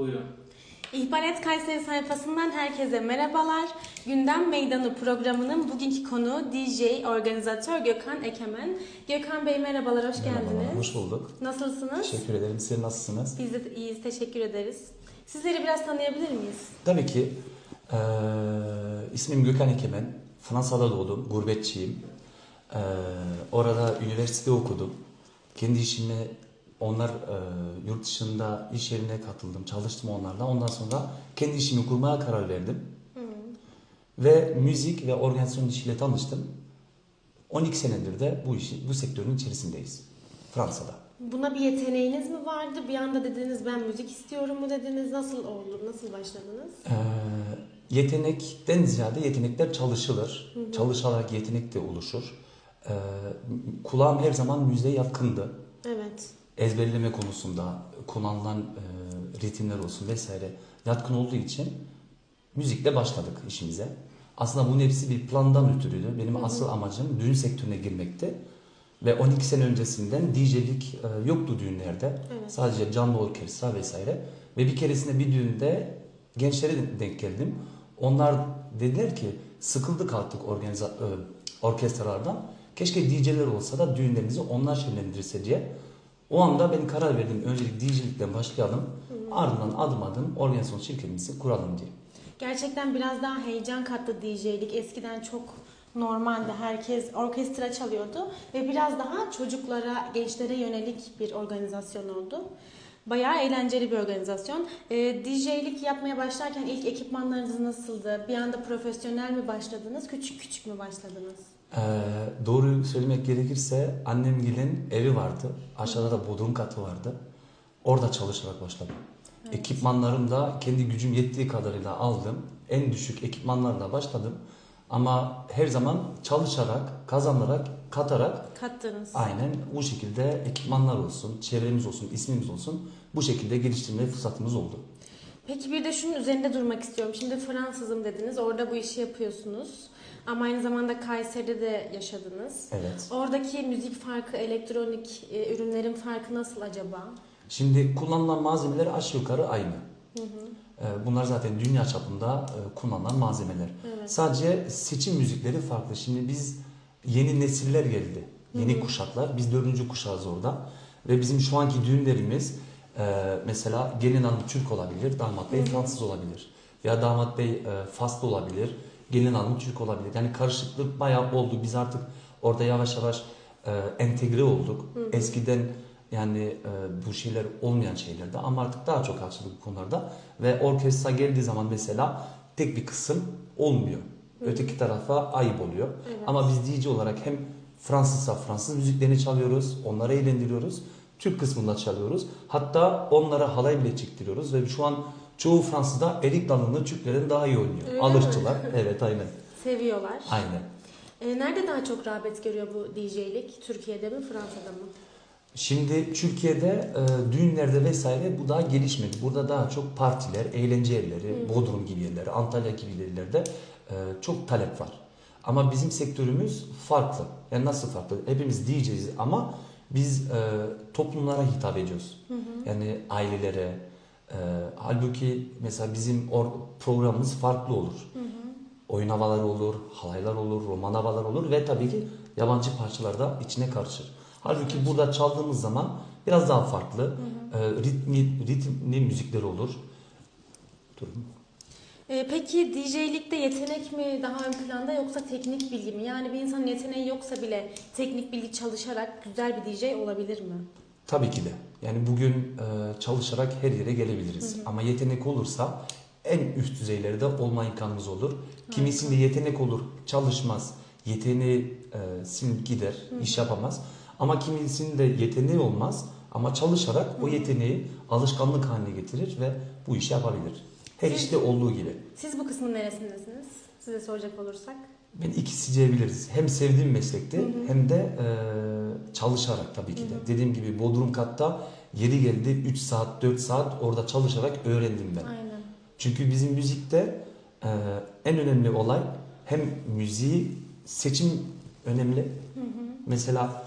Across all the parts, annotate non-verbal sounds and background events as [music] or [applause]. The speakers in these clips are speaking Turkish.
Buyurun. İhbaret Kayseri sayfasından herkese merhabalar. Gündem Meydanı programının bugünkü konuğu DJ, organizatör Gökhan Ekemen. Gökhan Bey merhabalar, hoş Merhabalar, geldiniz. hoş bulduk. Nasılsınız? Teşekkür ederim. Siz nasılsınız? Biz de iyiyiz, teşekkür ederiz. Sizleri biraz tanıyabilir miyiz? Tabii ki. Eee ismim Gökhan Ekemen. Fransa'da doğdum. Gurbetçiyim. Eee, orada üniversite okudum. Kendi işimi onlar eee, yurt dışında iş yerine katıldım. Çalıştım onlarla. Ondan sonra kendi işimi kurmaya karar verdim. Ve müzik ve organizasyon işiyle tanıştım. 12 senedir de bu işi, bu sektörün içerisindeyiz. Fransa'da. Buna bir yeteneğiniz mi vardı? Bir anda dediniz ben müzik istiyorum mu dediniz? Nasıl oldu? Nasıl başladınız? Ee, yetenekten ziyade yetenekler çalışılır. Çalışarak yetenek de oluşur. Ee, kulağım her zaman müziğe yakındı. Evet. Ezberleme konusunda kullanılan e, ritimler olsun vesaire yatkın olduğu için müzikle başladık işimize. Aslında bunun hepsi bir plandan ötürüydü. Benim asıl amacım düğün sektörüne girmekti. Ve 12 sene öncesinden DJ'lik e, yoktu düğünlerde. Evet. Sadece canlı orkestra vesaire. Ve bir keresinde bir düğünde gençlere denk geldim. Onlar dediler ki sıkıldık artık organiza, e, orkestralardan. Keşke DJ'ler olsa da düğünlerimizi onlar şenlendirse diye. O anda ben karar verdim. Öncelik DJ'likten başlayalım. Ardından adım adım organizasyon şirketimizi kuralım diye. Gerçekten biraz daha heyecan kattı DJ'lik. Eskiden çok normaldi. Herkes orkestra çalıyordu ve biraz daha çocuklara, gençlere yönelik bir organizasyon oldu. Bayağı eğlenceli bir organizasyon. Ee, DJ'lik yapmaya başlarken ilk ekipmanlarınız nasıldı? Bir anda profesyonel mi başladınız? Küçük küçük mü başladınız? Ee, doğru söylemek gerekirse annemgilin evi vardı. Aşağıda da bodrum katı vardı. Orada çalışarak başladım. Ekipmanlarım da kendi gücüm yettiği kadarıyla aldım. En düşük ekipmanlarla başladım. Ama her zaman çalışarak, kazanarak, katarak Kattınız. aynen bu şekilde ekipmanlar olsun, çevremiz olsun, ismimiz olsun bu şekilde geliştirme fırsatımız oldu. Peki bir de şunun üzerinde durmak istiyorum. Şimdi Fransızım dediniz. Orada bu işi yapıyorsunuz. Ama aynı zamanda Kayseri'de de yaşadınız. Evet. Oradaki müzik farkı, elektronik e, ürünlerin farkı nasıl acaba? Şimdi kullanılan malzemeler aşağı yukarı aynı. Ee, Bunlar zaten dünya çapında e, kullanılan malzemeler. Evet. Sadece seçim müzikleri farklı. Şimdi biz yeni nesiller geldi. Yeni kuşaklar. Biz dördüncü kuşağız orada. Ve bizim şu anki düğünlerimiz e, mesela gelin hanım Türk olabilir, damat bey Fransız olabilir. Ya damat bey e, Faslı olabilir, gelin hanım Türk olabilir. Yani karışıklık bayağı oldu. Biz artık orada yavaş yavaş e, entegre olduk. Eskiden yani e, bu şeyler olmayan şeylerdi ama artık daha çok açıldık bu konularda. Ve orkestra geldiği zaman mesela tek bir kısım olmuyor. Öteki tarafa ayıp oluyor. Evet. Ama biz DJ olarak hem Fransızsa Fransız müziklerini çalıyoruz, onları eğlendiriyoruz. Türk kısmında çalıyoruz. Hatta onlara halay bile çektiriyoruz ve şu an çoğu Fransızda erik dalını Türklerin daha iyi oynuyor. Öyle mi? Alıştılar. Evet aynen. [laughs] Seviyorlar. Aynen. E, nerede daha çok rağbet görüyor bu DJ'lik? Türkiye'de mi, Fransa'da mı? Şimdi Türkiye'de e, düğünlerde vesaire bu daha gelişmedi. Burada daha çok partiler, eğlence yerleri, Bodrum gibi yerler, Antalya gibi yerlerde e, çok talep var. Ama bizim sektörümüz farklı. Yani nasıl farklı? Hepimiz diyeceğiz ama biz e, toplumlara hitap ediyoruz. Yani ailelere. E, halbuki mesela bizim or- programımız farklı olur. Oyun havaları olur, halaylar olur, roman havalar olur ve tabii ki yabancı parçalar da içine karışır. Halbuki burada çaldığımız zaman biraz daha farklı e, ritmi, ritimli müzikler olur. Durun. E, peki DJ'likte yetenek mi daha ön planda yoksa teknik bilgi mi? Yani bir insanın yeteneği yoksa bile teknik bilgi çalışarak güzel bir DJ olabilir mi? Tabii ki de. Yani bugün e, çalışarak her yere gelebiliriz. Ama yetenek olursa en üst düzeylerde olma imkanımız olur. Kimisinde yetenek olur, çalışmaz. Yeteneği e, silip gider, iş yapamaz. Ama kimisinde yeteneği olmaz ama çalışarak o yeteneği alışkanlık haline getirir ve bu işi yapabilir. Her Siz- işte olduğu gibi. Siz bu kısmın neresindesiniz? Size soracak olursak. Ben ikisi diyebiliriz. Hem sevdiğim meslekte hem de e, çalışarak tabii ki de. Dediğim gibi Bodrum katta yeri geldi 3 saat 4 saat orada çalışarak öğrendim ben. Aynen. Çünkü bizim müzikte e, en önemli olay hem müziği seçim önemli. Mesela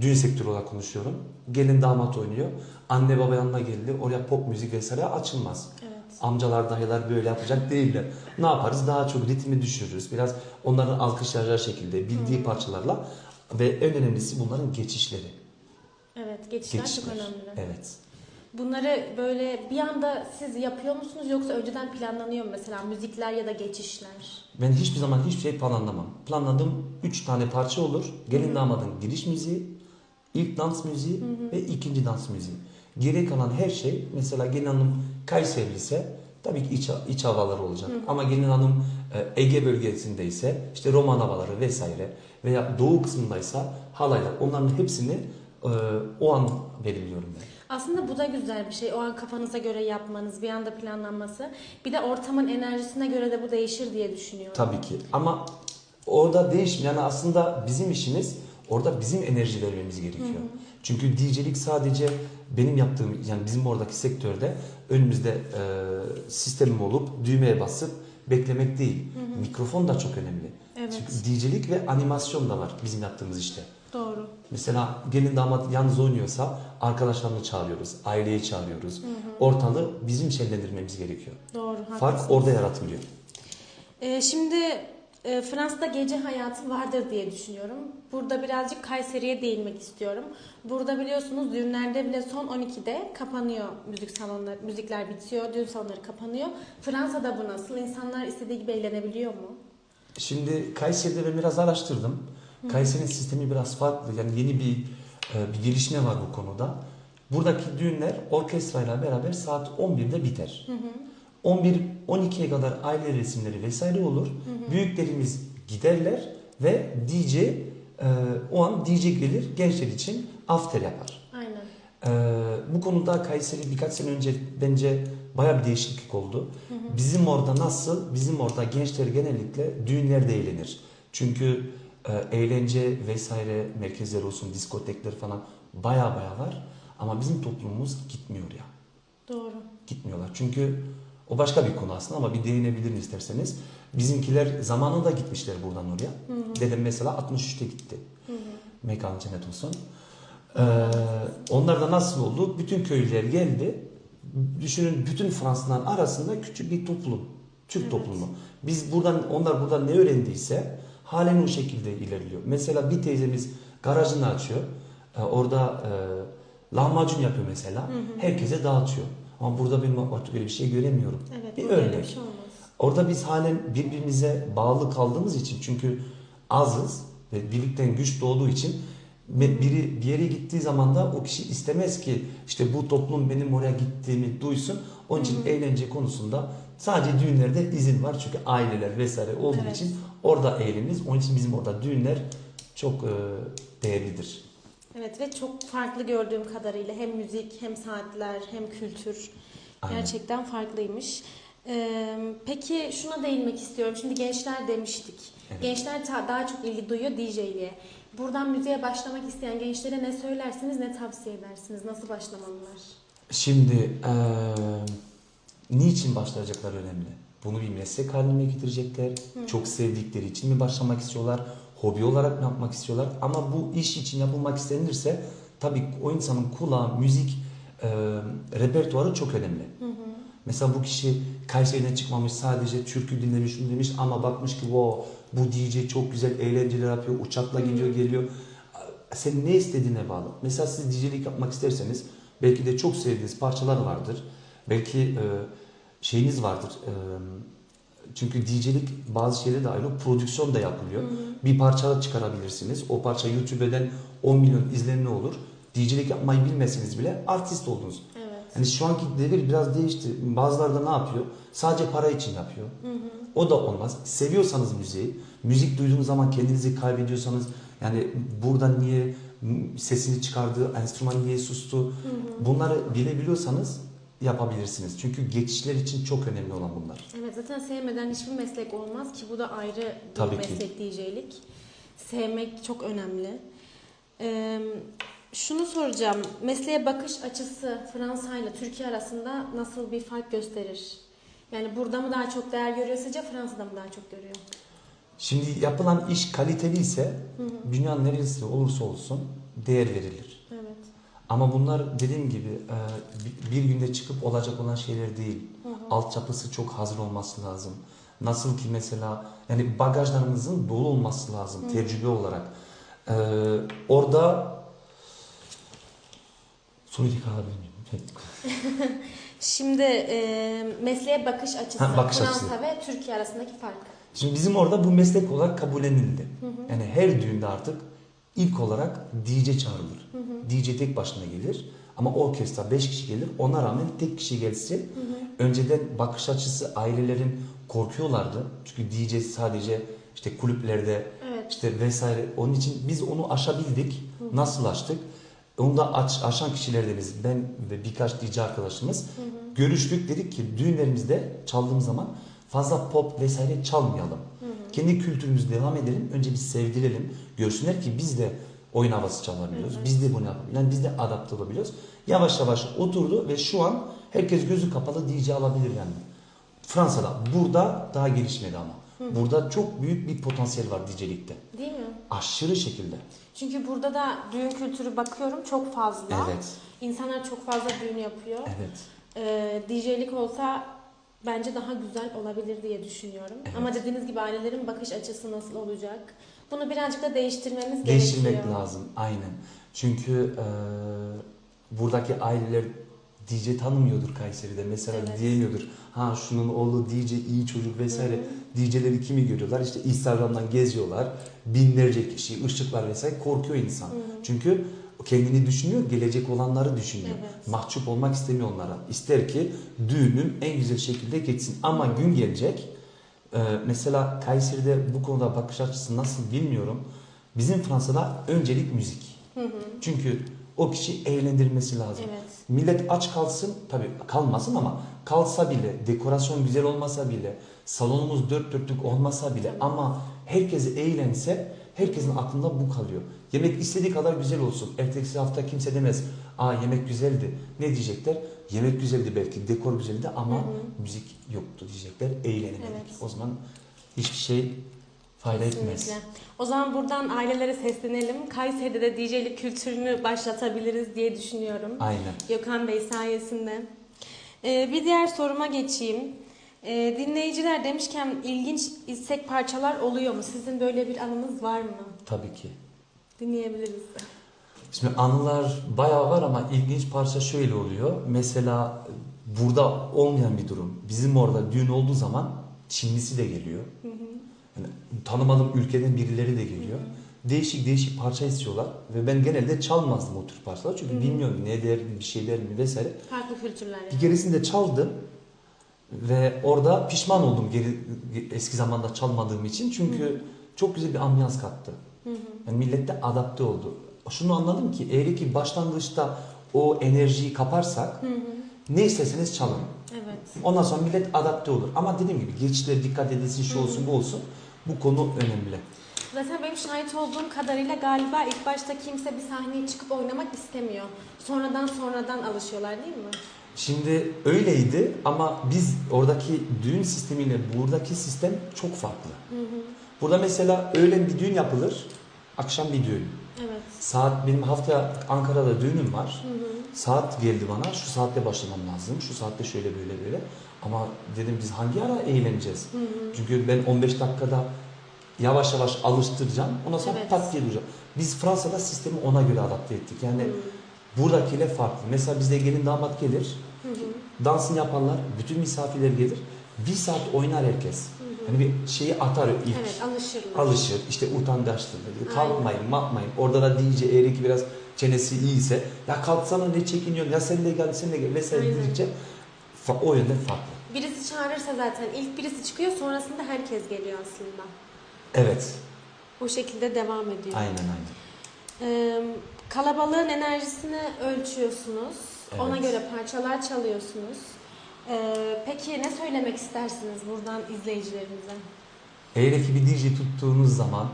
düğün sektörü olarak konuşuyorum. Gelin damat oynuyor. Anne baba yanına geldi. Oraya pop müzik vesaire açılmaz. Amcalar dayılar böyle yapacak değiller. Ne yaparız? Daha çok ritmi düşürürüz. Biraz onların alkışlayacağı şekilde bildiği parçalarla ve en önemlisi bunların geçişleri. Evet, geçişler, çok Geçişler. önemli. Evet. Bunları böyle bir anda siz yapıyor musunuz yoksa önceden planlanıyor mu mesela müzikler ya da geçişler? Ben hiçbir zaman hiçbir şey planlamam. Planladığım 3 tane parça olur. Gelin damadın giriş müziği, ilk dans müziği ve ikinci dans müziği. Geri kalan her şey mesela gelin hanım Kayseri ise tabii ki iç, iç havaları olacak. Ama gelin hanım e, Ege bölgesindeyse işte roman havaları vesaire veya doğu kısmındaysa halaylar onların hepsini e, o an belirliyorum ben. Aslında bu da güzel bir şey. O an kafanıza göre yapmanız, bir anda planlanması. Bir de ortamın enerjisine göre de bu değişir diye düşünüyorum. Tabii ki ama orada değişmiyor. Yani aslında bizim işimiz orada bizim enerji vermemiz gerekiyor. Çünkü DJ'lik sadece benim yaptığım yani bizim oradaki sektörde önümüzde e, sistemim olup düğmeye basıp beklemek değil. Mikrofon da çok önemli. Evet. Çünkü DJ'lik ve animasyon da var bizim yaptığımız işte. Doğru. Mesela gelin damat yalnız oynuyorsa arkadaşlarını çağırıyoruz, aileyi çağırıyoruz. Ortalığı bizim şenlendirmemiz gerekiyor. Doğru. Fark haklısınız. orada yaratılıyor. Ee, şimdi e, Fransa'da gece hayatı vardır diye düşünüyorum. Burada birazcık Kayseri'ye değinmek istiyorum. Burada biliyorsunuz düğünlerde bile son 12'de kapanıyor müzik salonları, müzikler bitiyor, düğün salonları kapanıyor. Fransa'da bu nasıl? İnsanlar istediği gibi eğlenebiliyor mu? Şimdi Kayseri'de ben biraz araştırdım. Kayseri'nin sistemi biraz farklı. Yani yeni bir e, bir gelişme var bu konuda. Buradaki düğünler orkestrayla beraber saat 11'de biter. 11 12'ye kadar aile resimleri vesaire olur. Büyüklerimiz giderler ve DJ e, o an DJ gelir gençler için after yapar. Aynen. Ee, bu konuda Kayseri birkaç sene önce bence baya bir değişiklik oldu. Bizim orada nasıl? Bizim orada gençler genellikle düğünlerde eğlenir. Çünkü e, eğlence vesaire merkezleri olsun, diskotekler falan baya baya var. Ama bizim toplumumuz gitmiyor ya. Doğru. Gitmiyorlar. Çünkü o başka bir konu aslında ama bir değinebilirim isterseniz. Bizimkiler zamanında gitmişler buradan oraya. Dedem mesela 63'te gitti. Mekanı cennet olsun. Ee, onlar da nasıl oldu? Bütün köylüler geldi. Düşünün bütün Fransızların arasında küçük bir toplum. Türk Evet. toplumu. Biz buradan onlar buradan ne öğrendiyse halen o şekilde ilerliyor. Mesela bir teyzemiz garajını açıyor. Ee, orada e, lahmacun yapıyor mesela. Herkese dağıtıyor. Ama burada ben artık öyle bir şey göremiyorum. Evet. Bir örnek. bir şey olmaz. Orada biz halen birbirimize bağlı kaldığımız için çünkü azız ve birlikten güç doğduğu için biri bir yere gittiği zaman da o kişi istemez ki işte bu toplum benim oraya gittiğimi duysun. Onun için eğlence konusunda sadece düğünlerde izin var çünkü aileler vesaire olduğu Evet. için orada eğleniriz. Onun için bizim orada düğünler çok e, değerlidir. Evet ve çok farklı gördüğüm kadarıyla hem müzik hem saatler hem kültür Aynen. gerçekten farklıymış. Ee, peki şuna değinmek istiyorum. Şimdi gençler demiştik. Evet. Gençler daha çok ilgi duyuyor DJ'liğe. Buradan müziğe başlamak isteyen gençlere ne söylersiniz, ne tavsiye edersiniz? Nasıl başlamalılar? Şimdi eee, niçin başlayacaklar önemli. Bunu bir meslek haline getirecekler. Çok sevdikleri için mi başlamak istiyorlar? Hobi olarak mı yapmak istiyorlar? Ama bu iş için yapılmak istenirse tabii o insanın kulağı, müzik eee repertuarı çok önemli. Mesela bu kişi Kayseri'den çıkmamış sadece türkü dinlemiş, şunu demiş ama bakmış ki wow, bu DJ çok güzel eğlenceler yapıyor, uçakla gidiyor geliyor. Sen ne istediğine bağlı. Mesela siz DJ'lik yapmak isterseniz belki de çok sevdiğiniz parçalar vardır. Belki e, şeyiniz vardır. E, çünkü DJ'lik bazı şeyler de ayrı prodüksiyon da yapılıyor. Bir parça çıkarabilirsiniz. O parça YouTube'den 10 milyon izlenme olur. DJ'lik yapmayı bilmeseniz bile artist oldunuz. Evet. Yani şu anki devir biraz değişti. Bazıları da ne yapıyor? Sadece para için yapıyor. O da olmaz. Seviyorsanız müziği, müzik duyduğunuz zaman kendinizi kaybediyorsanız yani burada niye sesini çıkardı, enstrüman niye sustu? Bunları bilebiliyorsanız yapabilirsiniz. Çünkü geçişler için çok önemli olan bunlar. Evet zaten sevmeden hiçbir meslek olmaz ki bu da ayrı bir Tabii ki. meslek DJ'lik. Sevmek çok önemli. Ee, şunu soracağım. Mesleğe bakış açısı Fransa ile Türkiye arasında nasıl bir fark gösterir? Yani burada mı daha çok değer görüyor sizce Fransa'da mı daha çok görüyor? Şimdi yapılan iş kaliteli ise dünyanın neresinde olursa olsun değer verilir. Evet. Ama bunlar dediğim gibi e, bir- günde çıkıp olacak olan şeyler değil. Hı hı. Altyapısı çok hazır olması lazım. Nasıl ki mesela yani bagajlarımızın dolu olması lazım Hı. tecrübe olarak. E, orada soruyu tekrar alabilir miyim? Şimdi e, mesleğe bakış açısı, Ha, bakış Fransa açısı. ve Türkiye arasındaki fark. Şimdi bizim orada bu meslek olarak kabullenildi. Hı hı. Yani her düğünde artık ilk olarak DJ çağrılır. Hı hı. DJ tek başına gelir ama orkestra 5 kişi gelir. Ona rağmen tek kişi gelse Hı hı. önceden bakış açısı ailelerin korkuyorlardı. Çünkü DJ sadece işte kulüplerde Evet. işte vesaire. Onun için biz onu aşabildik. Nasıl aştık? Onu da aç, aşan kişilerdeniz. Ben ve birkaç DJ arkadaşımız Hı hı. görüştük. Dedik ki düğünlerimizde çaldığımız zaman fazla pop vesaire çalmayalım. Hı hı. Kendi kültürümüzü devam edelim. Önce biz sevdirelim. Görsünler ki biz de oyun havası çalabiliyoruz. Evet. Biz de bunu yapabiliyoruz. Yani biz de adapte olabiliyoruz. Yavaş yavaş oturdu ve şu an herkes gözü kapalı DJ alabilir yani. Fransa'da. Burada daha gelişmedi ama. Hı. Burada çok büyük bir potansiyel var DJ'likte. Değil mi? Aşırı şekilde. Çünkü burada da düğün kültürü bakıyorum çok fazla. Evet. İnsanlar çok fazla düğün yapıyor. Evet. Ee, DJ'lik olsa bence daha güzel olabilir diye düşünüyorum. Evet. Ama dediğiniz gibi ailelerin bakış açısı nasıl olacak? Bunu birazcık da değiştirmemiz Değiştirmek gerekiyor. lazım. Aynen. Çünkü e, buradaki aileler DJ tanımıyordur Kayseri'de. Mesela Evet. diyemiyordur. Ha şunun oğlu DJ iyi çocuk vesaire. Hı DJ'leri kimi görüyorlar? İşte Instagram'dan geziyorlar. Binlerce kişi, ışıklar vesaire korkuyor insan. Hı hı. Çünkü kendini düşünüyor, gelecek olanları düşünüyor. Evet. Mahcup olmak istemiyor onlara. İster ki düğünüm en güzel şekilde geçsin. Ama gün gelecek. e, mesela Kayseri'de bu konuda bakış açısı nasıl bilmiyorum. Bizim Fransa'da öncelik müzik. Hı hı. Çünkü o kişi eğlendirmesi lazım. Evet. Millet aç kalsın, tabii kalmasın ama kalsa bile, dekorasyon güzel olmasa bile, salonumuz dört dörtlük olmasa bile ama herkes eğlense herkesin aklında bu kalıyor. Yemek istediği kadar güzel olsun. Ertesi hafta kimse demez, aa yemek güzeldi. Ne diyecekler? Yemek güzeldi belki, dekor güzeldi ama Hı hı. müzik yoktu diyecekler. Eğlenemedik. Evet. O zaman hiçbir şey fayda etmez. O zaman buradan ailelere seslenelim. Kayseri'de de DJ'lik kültürünü başlatabiliriz diye düşünüyorum. Aynen. Gökhan Bey sayesinde. Ee, bir diğer soruma geçeyim. Ee, dinleyiciler demişken ilginç istek parçalar oluyor mu? Sizin böyle bir anınız var mı? Tabii ki. Dinleyebiliriz. Şimdi anılar bayağı var ama ilginç parça şöyle oluyor. Mesela burada olmayan bir durum. Bizim orada düğün olduğu zaman Çinlisi de geliyor. Hı hı. Yani tanımadığım ülkeden birileri de geliyor. Hı hı. Değişik değişik parça istiyorlar ve ben genelde çalmazdım o tür parçalar çünkü Hı hı. bilmiyorum ne der bir şey der mi vesaire. Farklı kültürler. Bir yani. keresinde çaldım ve orada pişman oldum geri eski zamanda çalmadığım için çünkü çok güzel bir ambiyans kattı. Hı hı. Yani millet de adapte oldu. Şunu anladım ki eğer ki başlangıçta o enerjiyi kaparsak Hı hı. ne isterseniz çalın. Evet. Ondan sonra millet adapte olur. Ama dediğim gibi geçişlere dikkat edilsin, şu Hı hı. olsun, bu olsun. Bu konu önemli. Zaten benim şahit olduğum kadarıyla galiba ilk başta kimse bir sahneye çıkıp oynamak istemiyor. Sonradan sonradan alışıyorlar değil mi? Şimdi öyleydi ama biz oradaki düğün sistemiyle buradaki sistem çok farklı. Hı hı. Burada mesela öğlen bir düğün yapılır, akşam bir düğün. Evet. Saat benim haftaya Ankara'da düğünüm var. Hı hı. Saat geldi bana, şu saatte başlamam lazım, şu saatte şöyle böyle böyle. Ama dedim biz hangi ara eğleneceğiz? Hı hı. Çünkü ben 15 dakikada yavaş yavaş alıştıracağım. Ondan sonra Evet. pat diye duracağım. Biz Fransa'da sistemi ona göre adapte ettik. Yani Hı buradakiyle farklı. Mesela bizde gelin damat gelir, hı. hı. dansını yaparlar, bütün misafirler gelir. Bir saat oynar herkes. Yani bir şeyi atar ilk. Evet alışırlar. Alışır. İşte utangaçtır. Kalkmayın, bakmayın. Orada da DJ eğer ki biraz çenesi iyiyse ya kalksana ne çekiniyorsun ya sen de gel sen de gel vesaire dedikçe o yönde farklı. Birisi çağırırsa zaten ilk birisi çıkıyor sonrasında herkes geliyor aslında. Evet. O şekilde devam ediyor. Aynen aynen. Ee, kalabalığın enerjisini ölçüyorsunuz. Ona Evet. göre parçalar çalıyorsunuz. Ee, peki ne söylemek istersiniz buradan izleyicilerimize? Eğer ki bir DJ tuttuğunuz zaman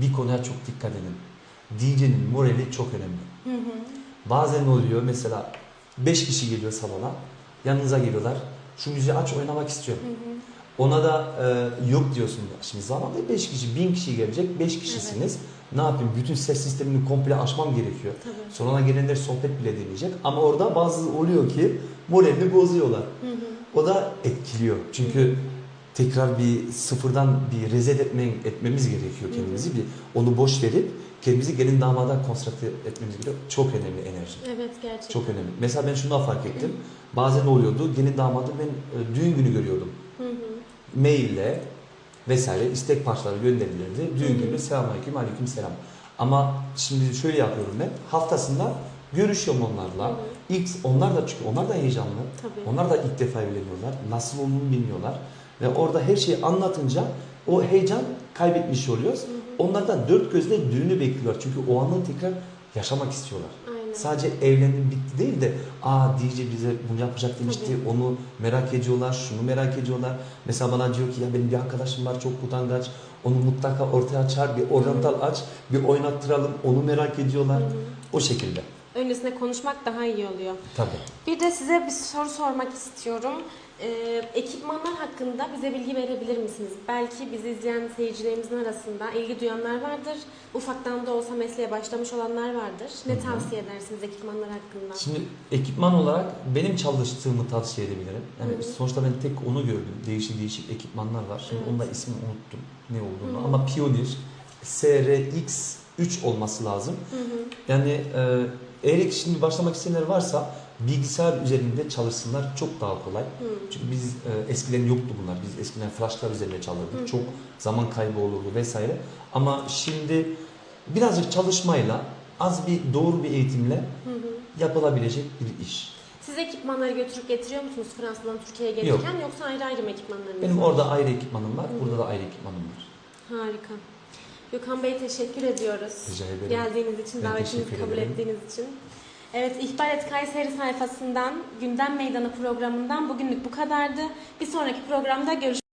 bir konuya çok dikkat edin. DJ'nin morali çok önemli. Hı hı. Bazen oluyor mesela 5 kişi geliyor salona. Yanınıza geliyorlar. Şu müziği aç oynamak istiyorum. Hı hı. Ona da e, yok diyorsun. Şimdi zamanda 5 kişi, 1000 kişi gelecek. 5 kişisiniz. Ne yapayım? Bütün ses sistemini komple aşmam gerekiyor. Tabii. Sonuna gelenler sohbet bile dinleyecek. Ama orada bazı oluyor ki moralini bozuyorlar. Hı hı. O da etkiliyor. Çünkü tekrar bir sıfırdan bir reset etme, etmemiz gerekiyor kendimizi. Bir onu boş verip kendimizi gelin damada konsantre etmemiz gerekiyor. Çok önemli enerji. Evet gerçekten. Çok önemli. Mesela ben şunu fark ettim. Bazen oluyordu? Gelin damadı ben e, düğün günü görüyordum. Hı hı. Maille vesaire istek parçaları gönderilirdi. Düğün günü selamünaleyküm aleyküm selam. Ama şimdi şöyle yapıyorum ben. Haftasında görüşüyorum onlarla. İlk onlar da çünkü onlar da heyecanlı. Tabii. Onlar da ilk defa evleniyorlar. Nasıl olduğunu bilmiyorlar. Ve orada her şeyi anlatınca o heyecan kaybetmiş oluyoruz. Hı hı. Onlar da dört gözle düğünü bekliyorlar. Çünkü o anı tekrar yaşamak istiyorlar. Sadece evlendim bitti değil de aa DJ bize bunu yapacak demişti. Tabii. Onu merak ediyorlar, şunu merak ediyorlar. Mesela bana diyor ki ya benim bir arkadaşım var çok utangaç. Onu mutlaka ortaya çağır, bir oryantal aç, bir oynattıralım. Onu merak ediyorlar. Hı hı. O şekilde. Öncesinde konuşmak daha iyi oluyor. Tabii. Bir de size bir soru sormak istiyorum. Ee, ekipmanlar hakkında bize bilgi verebilir misiniz? Belki bizi izleyen seyircilerimizin arasında ilgi duyanlar vardır. Ufaktan da olsa mesleğe başlamış olanlar vardır. Ne Hı hı. tavsiye edersiniz ekipmanlar hakkında? Şimdi ekipman olarak benim çalıştığımı tavsiye edebilirim. Yani Hı hı. sonuçta ben tek onu gördüm. Değişik değişik ekipmanlar var. Şimdi Evet. onun da ismini unuttum ne olduğunu. Hı hı. Ama Pioneer SRX3 olması lazım. Hı hı. Yani e, eğer şimdi başlamak isteyenler varsa bilgisayar üzerinde çalışsınlar çok daha kolay. Hı. Çünkü biz e, eskiden yoktu bunlar. Biz eskiden flashlar üzerine çalırdık. Hı. Çok zaman kaybı olurdu vesaire. Ama şimdi birazcık çalışmayla az bir doğru bir eğitimle Hı hı. yapılabilecek bir iş. Siz ekipmanları götürüp getiriyor musunuz Fransa'dan Türkiye'ye gelirken yoksa ayrı ayrı mı ekipmanlarınız Benim var? orada ayrı ekipmanım var, hı. burada da ayrı ekipmanım var. Harika. Gökhan Bey teşekkür ediyoruz. Rica ederim. Geldiğiniz için, Ben davetimizi kabul ederim. ettiğiniz için. Evet, İhbar Et Kayseri sayfasından Gündem Meydanı programından bugünlük bu kadardı. Bir sonraki programda görüşmek